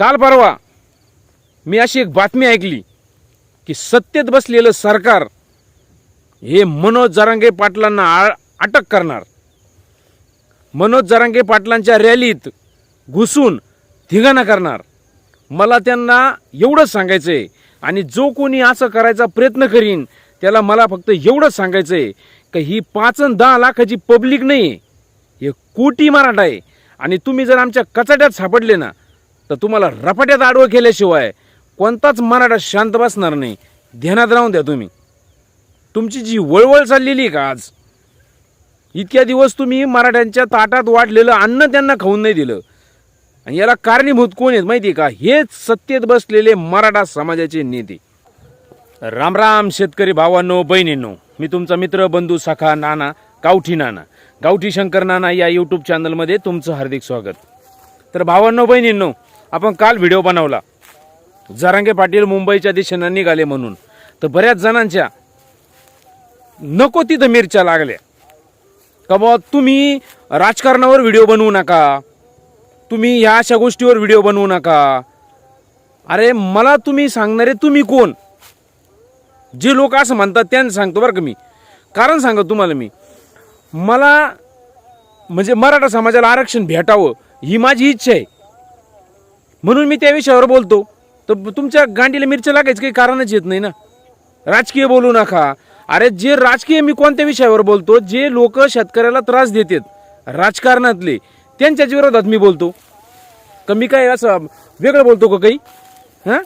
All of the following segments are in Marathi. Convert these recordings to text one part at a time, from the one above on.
काल परवा मी अशी एक बातमी ऐकली की सत्तेत बसलेलं सरकार हे मनोज जरांगे पाटलांना आ- अटक करणार. मनोज जरांगे पाटलांच्या रॅलीत घुसून धिंगाणा करणार. मला त्यांना एवढंच सांगायचं आहे आणि जो कोणी असं करायचा प्रयत्न करीन त्याला मला फक्त एवढंच सांगायचं आहे की ही पाच दहा लाखाची पब्लिक नाही आहे हे कोटी मराठा आहे. आणि तुम्ही जर आमच्या कचाट्यात सापडले ना तर तुम्हाला रपाट्यात आडवं केल्याशिवाय कोणताच मराठा शांत बसणार नाही. ध्यानात राहून द्या तुम्ही. तुमची जी वळवळ चाललेली आहे का आज? इतक्या दिवस तुम्ही मराठ्यांच्या ताटात वाढलेलं अन्न त्यांना खाऊन नाही दिलं. आणि याला कारणीभूत कोण आहेत माहिती आहे का? हेच सत्तेत बसलेले मराठा समाजाचे नेते. राम राम शेतकरी भावांनो बहिणींनो. मी तुमचा मित्र बंधू सखा नाना गावठी नाना. गावठी शंकर नाना या यूट्यूब चॅनलमध्ये तुमचं हार्दिक स्वागत. तर भावांनो बहिणींनो आपण काल व्हिडिओ बनवला. जरांगे पाटील मुंबईच्या दिशेनं निघाले म्हणून. तर बऱ्याच जणांच्या नको तिथं मिरच्या लागल्या. का बुवा तुम्ही राजकारणावर व्हिडिओ बनवू नका. तुम्ही ह्या अशा गोष्टीवर व्हिडिओ बनवू नका. अरे मला तुम्ही सांगणारे तुम्ही कोण? जे लोक असं म्हणतात त्यांना सांगतो बरं का मी. कारण सांगतो तुम्हाला मी. मला म्हणजे मराठा समाजाला आरक्षण भेटावं ही माझी इच्छा आहे. म्हणून मी त्या विषयावर बोलतो. तर तुमच्या गांडीला मिरच्या लागायचं काही कारणच येत नाही ना? राजकीय बोलू नका. अरे जे राजकीय मी कोणत्या विषयावर बोलतो जे लोक शेतकऱ्याला त्रास देतात राजकारणातले त्यांच्याच विरोधात मी बोलतो. का मी काय असं वेगळं बोलतो का काही? हां?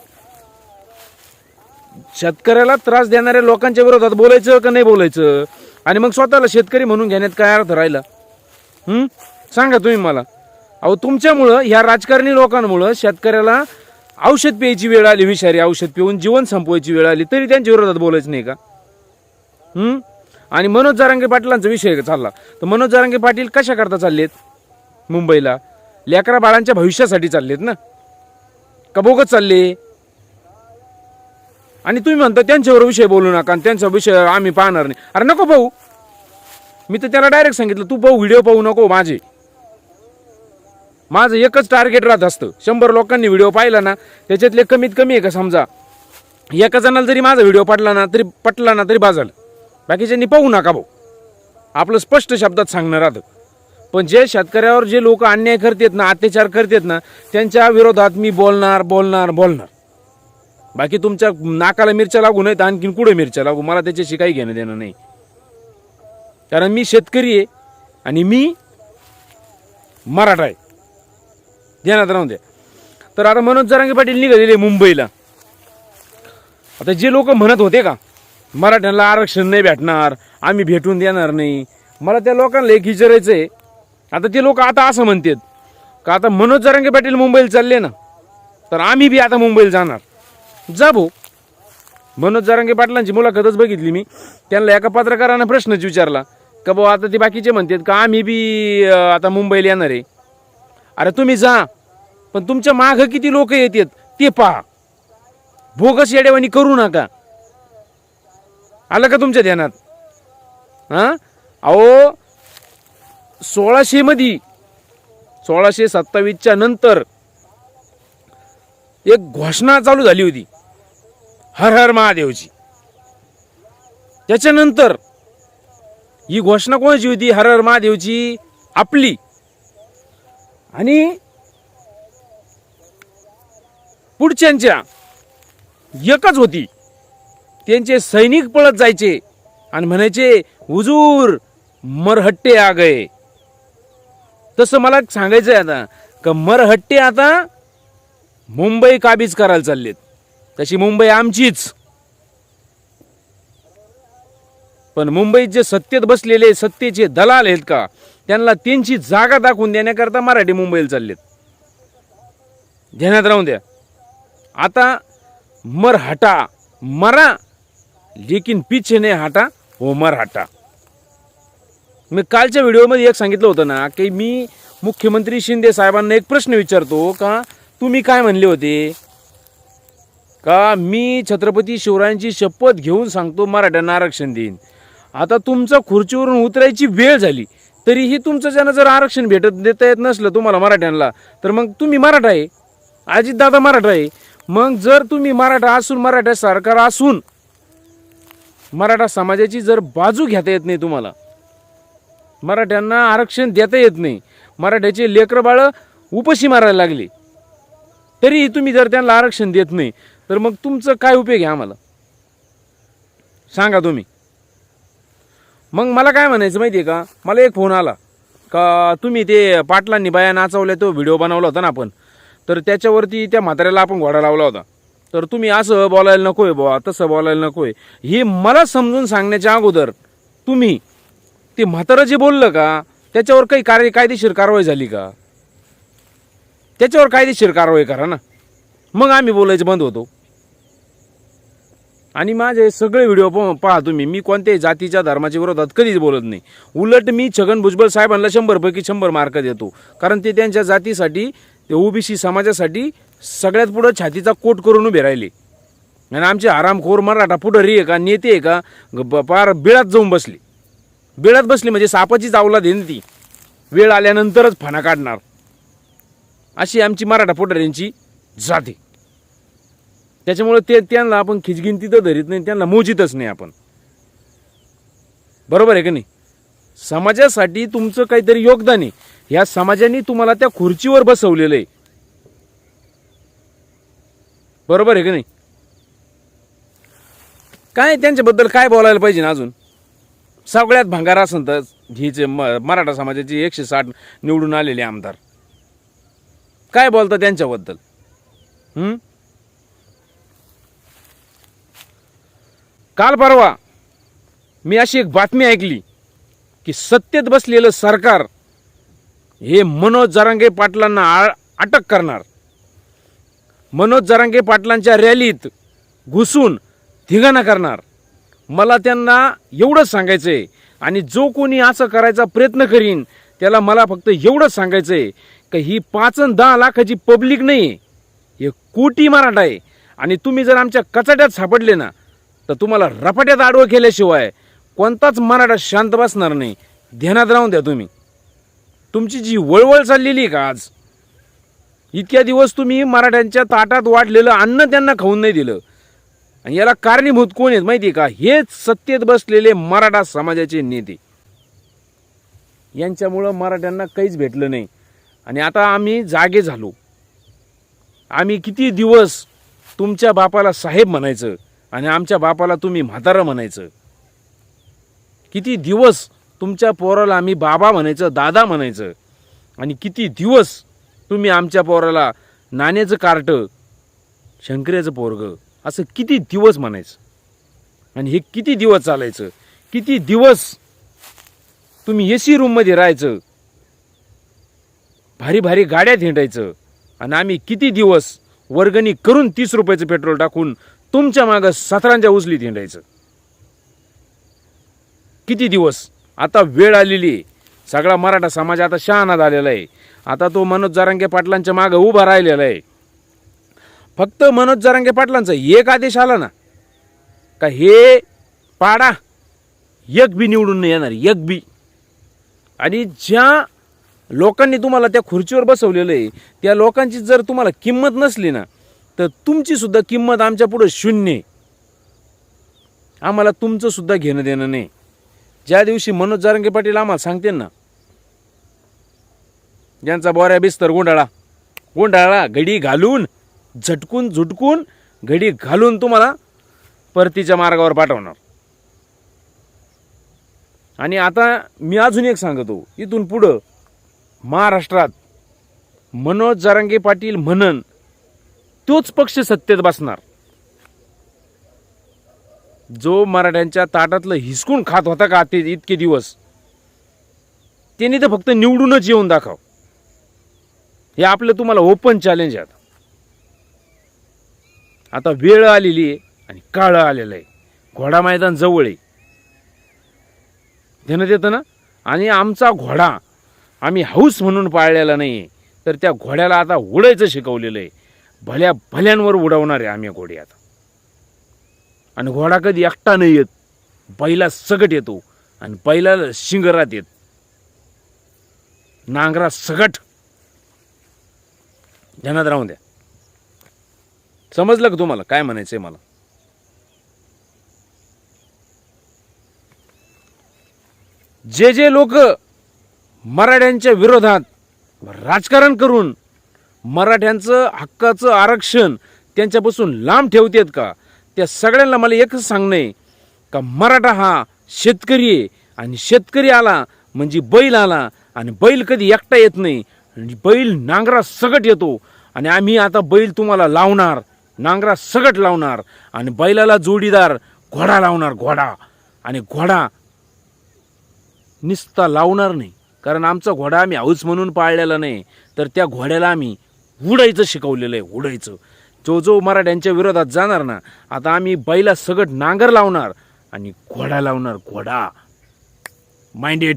शेतकऱ्याला त्रास देणाऱ्या लोकांच्या विरोधात बोलायचं का नाही बोलायचं? आणि मग स्वतःला शेतकरी म्हणून घेण्यात काय अर्थ राहिला? सांगा तुम्ही मला. अहो तुमच्यामुळं ह्या राजकारणी लोकांमुळं शेतकऱ्याला औषध प्यायची वेळ आली विषारी औषध पिऊन जीवन संपवायची वेळ आली तरी त्यांच्या विरोधात बोलायचं नाही का? आणि मनोज जारांगे पाटलांचा विषय चालला. तर मनोज जारांगे पाटील कशा करता चाललेत? मुंबईला. लेकरा बाळांच्या भविष्यासाठी चाललेत ना? का बोगत चालले? आणि तुम्ही म्हणता त्यांच्यावर विषय बोलू नका आणि त्यांचा विषय आम्ही पाहणार नाही. अरे नको भाऊ. मी तर त्याला डायरेक्ट सांगितलं तू पाहू व्हिडिओ पाहू नको माझे. माझं एकच टार्गेट राहत असतं. शंभर लोकांनी व्हिडिओ पाहिला ना त्याच्यातले कमीत कमी आहे का समजा? एका जणाला जरी माझा व्हिडिओ पटला ना तरी पटला ना तरी बाजाल बाकीच्यांनी पाहू नका भाऊ. आपलं स्पष्ट शब्दात सांगणं राहतं. पण जे शेतकऱ्यावर जे लोक अन्याय करतात ना अत्याचार करतात ना त्यांच्या विरोधात मी बोलणार बोलणार बोलणार. बाकी तुमच्या नाकाला मिरच्या लागू नाहीत आणखीन कुठे मिरच्या लागू? मला त्याच्याशी काही घेणं देणं नाही. कारण मी शेतकरी आहे आणि मी मराठा आहे. ध्यानात राहून द्या. तर आता मनोज जरांगे पाटील निघालेले मुंबईला. आता जे लोक म्हणत होते का मराठ्यांना आरक्षण नाही भेटणार आम्ही भेटून देणार नाही. मला त्या लोकांना एक विचारायचं आहे. आता ते लोक आता असं म्हणतात का आता मनोज जरांगे पाटील मुंबईला चालले ना तर आम्ही बी आता मुंबईला जाणार. जा भाऊ. मनोज जरांगे पाटलांची मुलाखतच बघितली मी. त्यांना एका पत्रकारानं प्रश्नच विचारला का भाऊ आता ते बाकीचे म्हणतात का आम्ही बी आता मुंबईला येणार आहे. अरे तुम्ही जा. पण तुमच्या मागं किती लोक येतात ते पहा. भोगस येड्यावानी करू नका. आलं का तुमच्या ध्यानात? हा? अहो सोळाशे मध्ये सोळाशे सत्तावीसच्या नंतर एक घोषणा चालू झाली होती. हर हर महादेवची. त्याच्यानंतर ही घोषणा कोणाची होती? हर हर महादेवची आपली. आणि पुढच्यांच्या एकच होती. त्यांचे सैनिक पळत जायचे आणि म्हणायचे हुजूर मरहट्टे आ गए तसं मला सांगायचं आहे आता का मरहट्टे आता मुंबई काबीज करायला चाललेत. तशी मुंबई आमचीच. पण मुंबईत जे सत्तेत बसलेले सत्तेचे दलाल आहेत का त्यांना त्यांची जागा दाखवून देण्याकरता मराठी मुंबईला चाललेत. ध्यानात राहून द्या. आता मर हटा मरा लेकिन पिछे ने हटा हो मर हटा. मी कालच्या व्हिडिओमध्ये एक सांगितलं होतं ना की मी मुख्यमंत्री शिंदे साहेबांना एक प्रश्न विचारतो का तुम्ही काय म्हणले होते? का मी छत्रपती शिवरायांची शपथ घेऊन सांगतो मराठ्यांना आरक्षण देईन? आता तुमचा खुर्चीवरून उतरायची वेळ झाली. तरीही तुमचं ज्यांना जर आरक्षण भेटत देता येत नसलं तुम्हाला मराठ्यांना तर मग तुम्ही मराठा आहे. अजितदादा मराठा आहे. मग जर तुम्ही मराठा असून मराठा सरकार असून मराठा समाजाची जर बाजू घेता येत नाही तुम्हाला मराठ्यांना आरक्षण देता येत नाही. मराठ्याचे लेकर बाळं उपशी मारायला लागली. तरीही तुम्ही जर त्यांना आरक्षण देत नाही तर मग तुमचं काय उपयोग आहे आम्हाला? सांगा तुम्ही. मग मला काय म्हणायचं माहिती आहे का? मला एक फोन आला. का तुम्ही ते पाटलांनी बाया नाचवल्या तो व्हिडिओ बनवला होता ना आपण. तर त्याच्यावरती त्या म्हाताऱ्याला आपण घोडा लावला होता. तर तुम्ही असं बोलायला नको आहे बुवा तसं बोलायला नको आहे हे मला समजून सांगण्याच्या अगोदर तुम्ही ते म्हातारं जे बोललं का त्याच्यावर काही कार्य कायदेशीर कारवाई झाली का? त्याच्यावर कायदेशीर कारवाई करा ना. मग आम्ही बोलायचं बंद होतो. आणि माझे सगळे व्हिडिओ प- पहा तुम्ही. मी कोणत्याही जातीच्या धर्माच्या विरोधात कधीच बोलत नाही. उलट मी छगन भुजबळ साहेबांना शंभरपैकी शंभर मार्क देतो. कारण ते त्यांच्या जातीसाठी ते ओबीसी समाजासाठी सगळ्यात पुढं छातीचा कोट करून उभे राहिले. आणि आमचे आरामखोर मराठा पुढारी आहे का नेते आहे का पार बिळात जाऊन बसले. बिळात बसले म्हणजे सापाचीच आवला देईन ती. वेळ आल्यानंतरच फणा काढणार. अशी आमची मराठा पुढाऱ्यांची जाते त्याच्यामुळे ते त्यांना आपण खिचगिंती तर धरीत नाही त्यांना मोजितच नाही आपण. बरोबर आहे का नाही? समाजासाठी तुमचं काहीतरी योगदान आहे. ह्या समाजाने तुम्हाला त्या खुर्चीवर बसवलेलं आहे. बरोबर आहे का नाही? काय त्यांच्याबद्दल काय बोलायला पाहिजे ना अजून? सगळ्यात भंगार असंत तर हिचे म- मराठा समाजाचे एकशे साठ निवडून आलेले आमदार. काय बोलतं त्यांच्याबद्दल? काल परवा मी अशी एक बातमी ऐकली की सत्तेत बसलेलं सरकार हे मनोज जरांगे पाटलांना आ- अटक करणार. मनोज जरांगे पाटलांच्या रॅलीत घुसून धिगाणा करणार. मला त्यांना एवढंच सांगायचं आहे आणि जो कोणी असं करायचा प्रयत्न करीन त्याला मला फक्त एवढंच सांगायचं आहे की ही पाच दहा लाखाची पब्लिक नाही आहे हे कोटी मराठा आहे. आणि तुम्ही जर आमच्या कचाट्यात सापडले ना तर तुम्हाला रपाट्यात आडवं केल्याशिवाय कोणताच मराठा शांत बसणार नाही. ध्यानात राहून द्या तुम्ही. तुमची जी वळवळ चाललेली आहे का आज? इतक्या दिवस तुम्ही मराठ्यांच्या ताटात वाढलेलं अन्न त्यांना खाऊन नाही दिलं. आणि याला कारणीभूत कोण आहेत माहिती आहे का? हेच सत्तेत बसलेले मराठा समाजाचे नेते. यांच्यामुळं मराठ्यांना काहीच भेटलं नाही. आणि आता आम्ही जागे झालो. आम्ही किती दिवस तुमच्या बापाला साहेब म्हणायचं? आणि आमच्या बापाला तुम्ही म्हातारं म्हणायचं. किती दिवस तुमच्या पोराला आम्ही बाबा म्हणायचं दादा म्हणायचं. आणि किती दिवस तुम्ही आमच्या पोराला नाण्याचं कार्ट शंकऱ्याचं पोरग असं किती दिवस म्हणायचं. आणि हे किती दिवस चालायचं? किती दिवस तुम्ही ए सी रूममध्ये राहायचं? भारी भारी गाड्या हिंडायचं आणि आम्ही किती दिवस वर्गणी करून तीस रुपयाचं पेट्रोल टाकून तुमच्या मागं सतरांच्या उचलीत हिंडायचं किती दिवस? आता वेळ आलेली आहे. सगळा मराठा समाज आता शहाणा झालेला आहे. आता तो मनोज जरांगे पाटलांच्या मागं उभा राहिलेला आहे. फक्त मनोज जरांगे पाटलांचा एक आदेश आला ना का हे पाडा एक बी निवडून नाही येणार एक बी. आणि ज्या लोकांनी तुम्हाला त्या खुर्चीवर बसवलेलं आहे त्या लोकांची जर तुम्हाला किंमत नसली ना तर तुमचीसुद्धा किंमत आमच्या पुढं शून्य आम्हाला तुमचंसुद्धा घेणं देणं नाही. ज्या दिवशी मनोज जारंगे पाटील आम्हाला सांगते ना ज्यांचा बोऱ्या बिस्तर गुंडाळा गुंडाळा घडी घालून झटकून झुटकून घडी घालून तुम्हाला परतीच्या मार्गावर पाठवणार. आणि आता मी अजून एक सांगतो इथून पुढं महाराष्ट्रात मनोज जारंगे पाटील म्हणन तोच पक्ष सत्तेत बसणार. जो मराठ्यांच्या ताटातलं हिसकून खात होता का ते इतके दिवस त्यांनी तर फक्त निवडूनच येऊन दाखव. हे आपलं तुम्हाला ओपन चॅलेंज आहे आता. वेळ आलेली आहे आणि काळ आलेलं आहे. घोडा मैदान जवळ आहे. ध्यानात येतं ना? आणि आमचा घोडा आम्ही हौस म्हणून पाळलेला नाही तर त्या घोड्याला आता उडायचं शिकवलेलं आहे. भल्या भल्यांवर उडवणार आहे आम्ही घोडे आता. आणि घोडा कधी एकटा नाही येत. बैला सगट येतो आणि बैलाला शिंगरात येत. नांगरा सगट. ध्यानात राहून द्या. समजलं का तुम्हाला? काय म्हणायचंय मला? जे जे लोक मराठ्यांच्या विरोधात राजकारण करून मराठ्यांचं हक्काचं आरक्षण त्यांच्यापासून लांब ठेवतेत का? त्या सगळ्यांना मला एकच सांगणं आहे का मराठा हा शेतकरी आहे आणि शेतकरी आला म्हणजे बैल आला आणि बैल कधी एकटा येत नाही बैल नांगरा सगट येतो आणि आम्ही आता बैल तुम्हाला लावणार नांगरा सगट लावणार आणि बैलाला जोडीदार घोडा लावणार घोडा. आणि घोडा निस्ता लावणार नाही. कारण आमचा घोडा आम्ही हाऊस म्हणून पाळलेला नाही. तर त्या घोड्याला आम्ही उडायचं शिकवलेलं आहे उडायचं. जो जो मराठ्यांच्या विरोधात जाणार ना आता आम्ही बैला सगट नांगर लावणार आणि घोडा लावणार घोडा. माइंडेड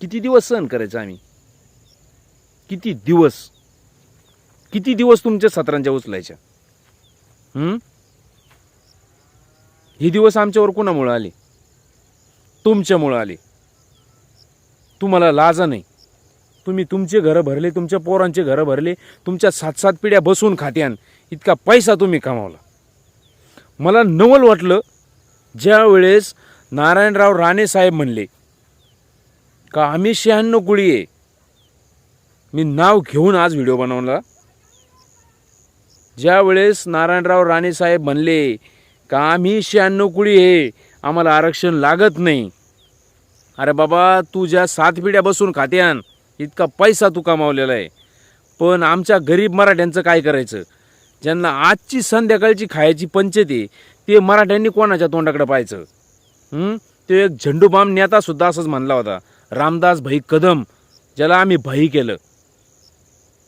किती दिवस सहन करायचं आम्ही? किती दिवस? किती दिवस तुमच्या सत्रांच्या उचलायच्या? हे दिवस आमच्यावर कोणामुळं आले? तुमच्यामुळं आले. तुम्हाला लाजा नाही. तुम्ही तुमचे घरं भरले तुमच्या पोरांचे घरं भरले तुमच्या सात सात पिढ्या बसून खात्यान इतका पैसा तुम्ही कमावला. मला नवल वाटलं ज्यावेळेस नारायणराव राणे साहेब म्हणले का आम्ही शहाण्णव कुळी आहे? मी नाव घेऊन आज व्हिडिओ बनवला. ज्यावेळेस नारायणराव राणे साहेब म्हणले का आम्ही शहाण्णव कुळी आहे? आम्हाला आरक्षण लागत नाही. अरे बाबा तू ज्या सात पिढ्या बसून खात्यान इतका पैसा तू कमावलेला आहे. पण आमच्या गरीब मराठ्यांचं काय करायचं? ज्यांना आजची संध्याकाळची खायची पंचती ते मराठ्यांनी कोणाच्या तोंडाकडे पाहायचं? ते तो एक झेंडूबाम नेतासुद्धा असंच म्हणला होता रामदास भाई कदम ज्याला आम्ही भाई केलं.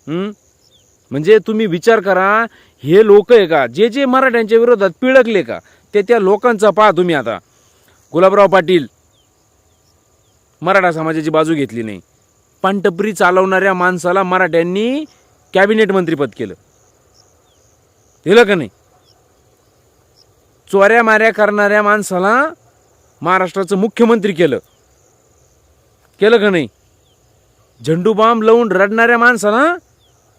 म्हणजे तुम्ही विचार करा हे लोक आहे का? जे जे मराठ्यांच्या विरोधात पिळकले का? ते त्या लोकांचा पहा तुम्ही आता. गुलाबराव पाटील मराठा समाजाची बाजू घेतली नाही. पानटपरी चालवणाऱ्या माणसाला मराठ्यांनी कॅबिनेट मंत्रीपद केलं. दिलं का नाही? चोऱ्या माऱ्या करणाऱ्या माणसाला महाराष्ट्राचं मुख्यमंत्री केलं. केलं का नाही? झंडूबाम लावून रडणाऱ्या माणसाला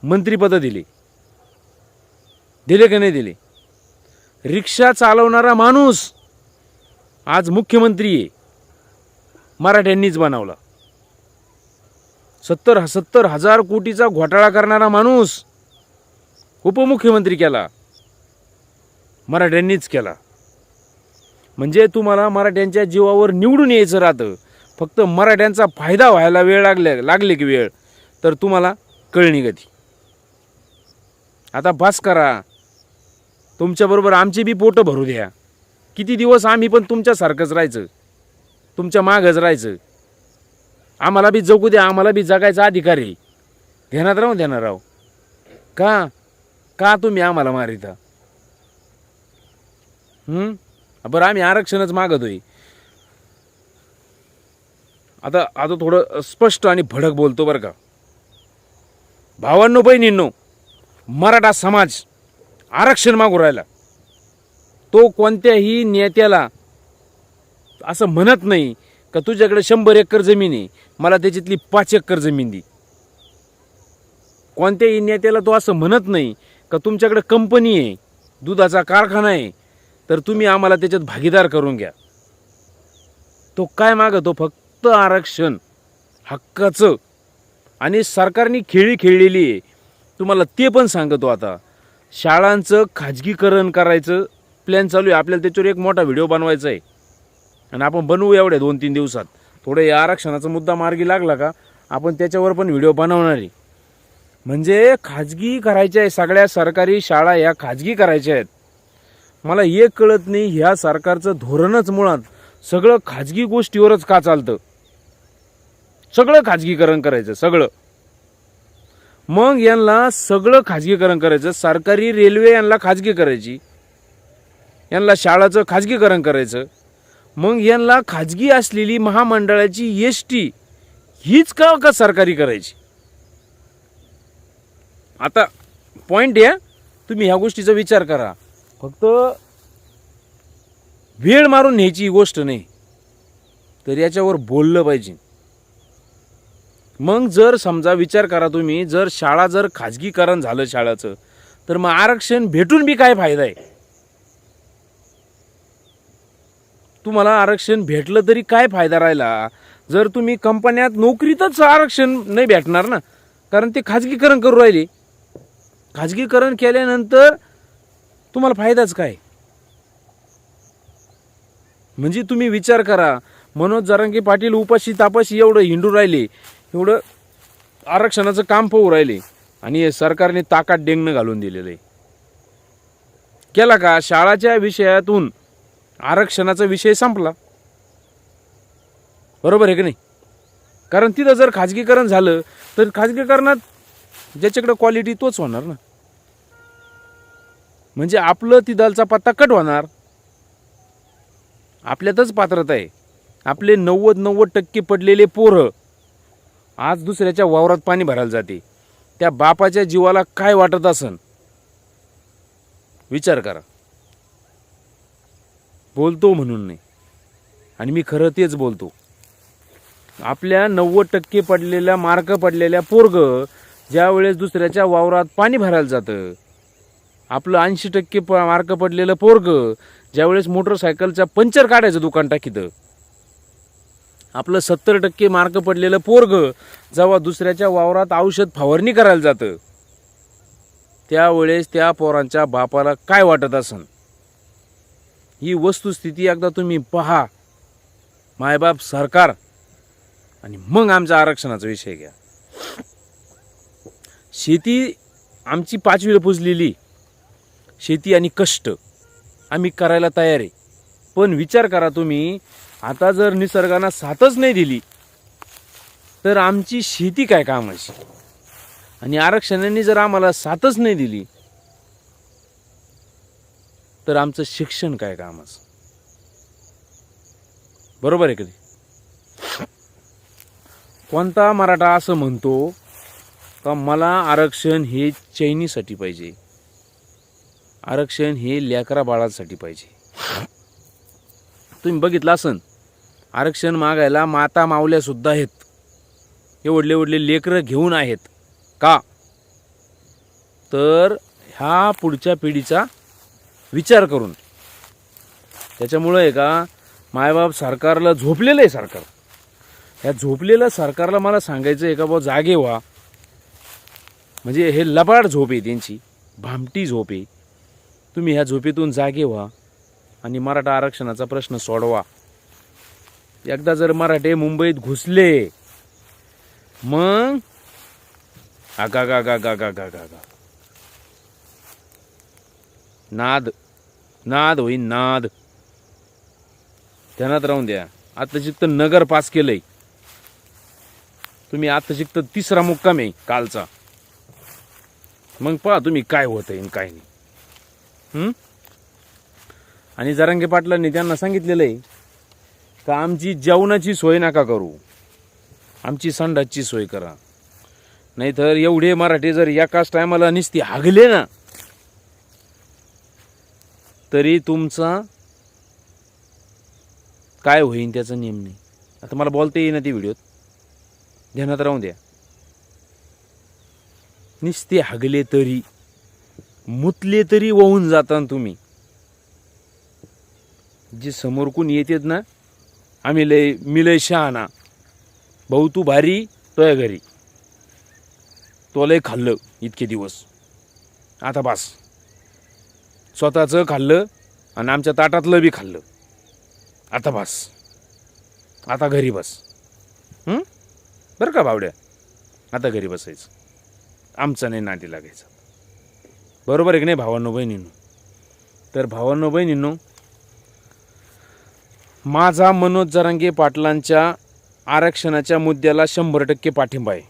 मंत्रीपदं दिली. दिले का नाही दिले? रिक्षा चालवणारा माणूस आज मुख्यमंत्री आहे. मराठ्यांनीच बनवला. सत्तर सत्तर हजार कोटीचा घोटाळा करणारा माणूस उपमुख्यमंत्री केला. मराठ्यांनीच केला. म्हणजे तुम्हाला मराठ्यांच्या जीवावर निवडून यायचं राहतं. फक्त मराठ्यांचा फायदा व्हायला वेळ लागले लागले की वेळ. तर तुम्हाला कळणी गती. आता बस करा. तुमच्याबरोबर आमची बी पोटं भरू द्या. किती दिवस आम्ही पण तुमच्यासारखंच राहायचं. तुमच्या मागच राहायचं. आम्हाला बी जगू द्या आम्हाला बी जगायचा अधिकार आहे. घेणार राहू देणार राहू. का? का तुम्ही आम्हाला मारिता? बरं आम्ही आरक्षणच मागतोय. आता आता थोडं स्पष्ट आणि भडक बोलतो बरं का. भावांनो बहिणींनो मराठा समाज आरक्षण मागू राहिला. तो कोणत्याही नेत्याला असं म्हणत नाही का तुझ्याकडे शंभर एकर जमीन आहे मला त्याच्यातली पाच एकर जमीन दी. कोणत्याही नेत्याला तो असं म्हणत नाही का तुमच्याकडे कंपनी आहे दुधाचा कारखाना आहे तर तुम्ही आम्हाला त्याच्यात भागीदार करून घ्या. तो काय मागतो? फक्त आरक्षण हक्काचं. आणि सरकारने खेळी खेळलेली आहे. तुम्हाला ते पण सांगतो आता. शाळांचं खाजगीकरण करायचं प्लॅन चालू आहे. आपल्याला त्याच्यावर एक मोठा व्हिडिओ बनवायचा आहे. आणि आपण बनवू एवढ्या दोन तीन दिवसात. थोडं या आरक्षणाचा मुद्दा मार्गी लागला का आपण त्याच्यावर पण व्हिडिओ बनवणार. आहे म्हणजे खाजगी करायच्या आहे सगळ्या सरकारी शाळा या खाजगी करायच्या आहेत. मला एक कळत नाही ह्या सरकारचं धोरणच मुळात सगळं खाजगी गोष्टीवरच का चालतं? सगळं खाजगीकरण करायचं सगळं. मग यांना सगळं खाजगीकरण करायचं सरकारी रेल्वे यांना खाजगी करायची. यांना शाळाचं खाजगीकरण करायचं. मग यांना खाजगी असलेली महामंडळाची एस टी हीच का का सरकारी करायची? आता पॉईंट आहे तुम्ही ह्या गोष्टीचा विचार करा. फक्त वेळ मारून न्यायची ही गोष्ट नाही. तर याच्यावर बोललं पाहिजे. मग जर समजा विचार करा तुम्ही जर शाळा जर खाजगीकरण झालं शाळाचं तर मग आरक्षण भेटून बी काय फायदा आहे? तुम्हाला आरक्षण भेटलं तरी काय फायदा राहिला? जर तुम्ही कंपन्यात नोकरीतच आरक्षण नाही भेटणार ना कारण ते खाजगीकरण करू राहिले. खाजगीकरण केल्यानंतर तुम्हाला फायदाच काय? म्हणजे तुम्ही विचार करा मनोज जरांगे पाटील उपाशी तापाशी एवढं हिंडू राहिले एवढं आरक्षणाचं काम पाहू राहिले आणि हे सरकारने ताकात डेंगणं घालून दिलेलं आहे. केला का? शाळाच्या विषयातून आरक्षणाचा विषय संपला. बरोबर आहे की नाही? कारण तिथं जर खाजगीकरण झालं तर खाजगीकरणात ज्याच्याकडे क्वालिटी तोच होणार ना. म्हणजे आपलं तिदालचा पत्ता कट होणार. आपल्यातच पात्रता आहे. आपले नव्वद नव्वद टक्के पडलेले पोरं आज दुसऱ्याच्या वावरात पाणी भरायला जाते. त्या बापाच्या जीवाला काय वाटत असन? विचार करा. बोलतो म्हणून नाही. आणि मी खरं तेच बोलतो. आपल्या नव्वद टक्के पडलेल्या मार्क पडलेल्या पोरग ज्यावेळेस दुसऱ्याच्या वावरात पाणी भरायला जातं आपलं ऐंशी टक्के प मार्क पडलेलं पोरग ज्यावेळेस मोटरसायकलचा पंचर काढायचं दुकान टाकीतं आपलं सत्तर टक्के मार्क पडलेलं पोरग जेव्हा दुसऱ्याच्या वावरात औषध फवारणी करायला जातं त्यावेळेस त्या पोरांच्या बापाला काय वाटत असन? ही वस्तुस्थिती एकदा तुम्ही पहा. मायबाप सरकार आणि मग आमच्या आरक्षणाचा विषय घ्या. शेती आमची पाचवीला पुजलेली. शेती आणि कष्ट आम्ही करायला तयार आहे. पण विचार करा तुम्ही आता जर निसर्गानं साथच नाही दिली तर आमची शेती काय कामाची? आणि आरक्षणाने जर आम्हाला साथच नाही दिली तर आमचं शिक्षण काय कामाचं? बरोबर आहे कधी कोणता मराठा असं म्हणतो का मला आरक्षण हे चैनीसाठी पाहिजे? आरक्षण हे लेकरा बाळासाठी पाहिजे. तुम्ही बघितलं असन आरक्षण मागायला माता मावल्यासुद्धा आहेत. एवढले एवढले लेकरं घेऊन आहेत. का? तर ह्या पुढच्या पिढीचा विचार करून. त्याच्यामुळं आहे का मायबाप सरकारला झोपलेलं आहे सरकार. ह्या झोपलेल्या सरकारला मला सांगायचं आहे का बाबा जागे व्हा. म्हणजे हे लबाड झोप आहे त्यांची भामटी झोप आहे. तुम्ही ह्या झोपेतून जागे व्हा आणि मराठा आरक्षणाचा प्रश्न सोडवा. एकदा जर मराठे मुंबईत घुसले मग आगा गा गा गा गा गा गा गा. नाद. नाद होईन नाद. ध्यानात राहून द्या. आता जिथं नगर पास केलंय तुम्ही आता जिथं तिसरा मुक्काम आहे कालचा मग पहा तुम्ही काय होत आहे काय नाही. आणि जरांगे पाटलांनी त्यांना सांगितलेलं आहे का आमची जेवणाची सोय नका करू. आमची संडासची सोय करा. नाहीतर एवढे मराठी जर एकाच टायमाला निसती हागले ना तरी तुमचा काय होईन त्याचं नेम नाही आता मला बोलता येईना ती व्हिडिओत. ध्यानात राहून द्या. नुसते हागले तरी मुतले तरी वाहून जाता तुम्ही. जे समोर कोण येतेत ना आम्ही लय मी लय शहाणा. भाऊ तू भारी तोय घरी. तो लय खाल्लं इतके दिवस. आता बास. स्वतःचं खाल्लं आणि आमच्या ताटातलं बी खाल्लं. आता बस. आता घरी बस. बरं का बावड्या? आता घरी बसायचं. आमचं नाही नादी लागायचं. बरोबर आहे की नाही भावांनो बहिणींनो? तर भावांनो बहिणींनो माझा मनोज जरांगे पाटलांच्या आरक्षणाच्या मुद्द्याला शंभर टक्के पाठिंबा आहे.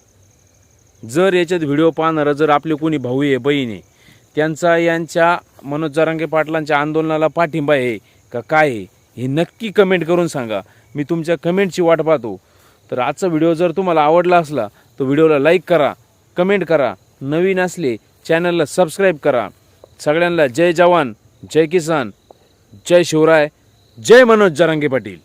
जर याच्यात व्हिडिओ पाहणारं जर आपले कोणी भाऊ आहे बहीण आहे त्यांचा यांच्या मनोज जरांगे पाटलांच्या आंदोलनाला पाठिंबा आहे का? काय आहे? हे नक्की कमेंट करून सांगा. मी तुमच्या कमेंटची वाट पाहतो. तर आजचा व्हिडिओ जर तुम्हाला आवडला असला तर व्हिडिओला लाईक करा कमेंट करा. नवीन असले चॅनलला सबस्क्राईब करा. सगळ्यांना जय जवान जय किसान जय शिवराय जय मनोज जरांगे पाटील.